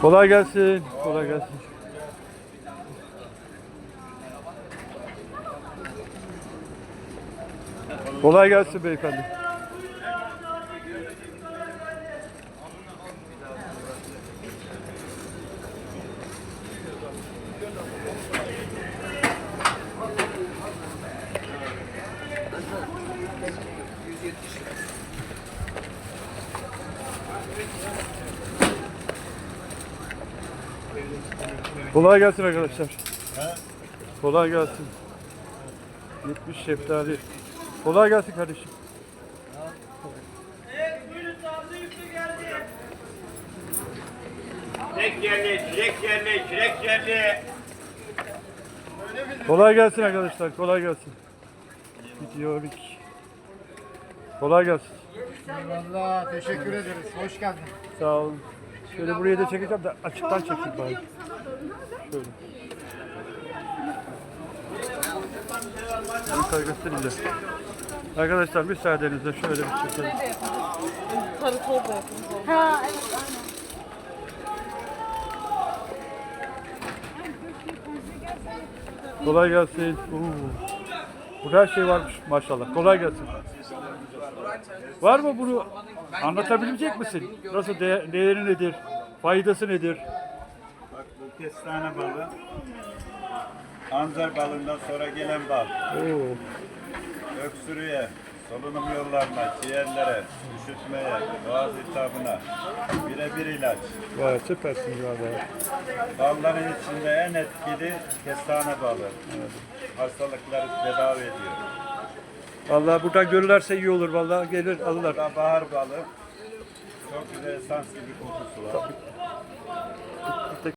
Kolay gelsin. Kolay gelsin. Kolay gelsin beyefendi. Kolay gelsin arkadaşlar. Kolay gelsin. 70 şeftali. Kolay gelsin kardeşim. Çilek geldi, çilek geldi, çilek geldi. Kolay gelsin arkadaşlar. Kolay gelsin. Gidiyor Kolay gelsin. Eyvallah, teşekkür ederiz. Hoş geldin. Sağ olun. Şöyle buraya da çekeceğim de açıktan çekeyim bari. Şöyle. Yukarı göstereyim de. Arkadaşlar müsaadenizle şöyle bir çekelim. Sarı torba yapın. Ha evet Kolay gelsin. Oo. Burada her şey varmış maşallah. Kolay gelsin. Var mı bunu anlatabilecek misin? Nasıl de- değeri nedir? Faydası nedir? Bak bu kestane balı. Anzar balından sonra gelen bal. Oo. Öksürüğe, solunum yollarına, ciğerlere, üşütmeye, boğaz iltihabına birebir ilaç. Vay süpersiniz valla. Balların içinde en etkili kestane balı. Hastalıkları tedavi ediyor. Vallahi buradan görürlerse iyi olur vallahi gelir alırlar. Bu da bahar balı. Çok güzel esans gibi kokusu var.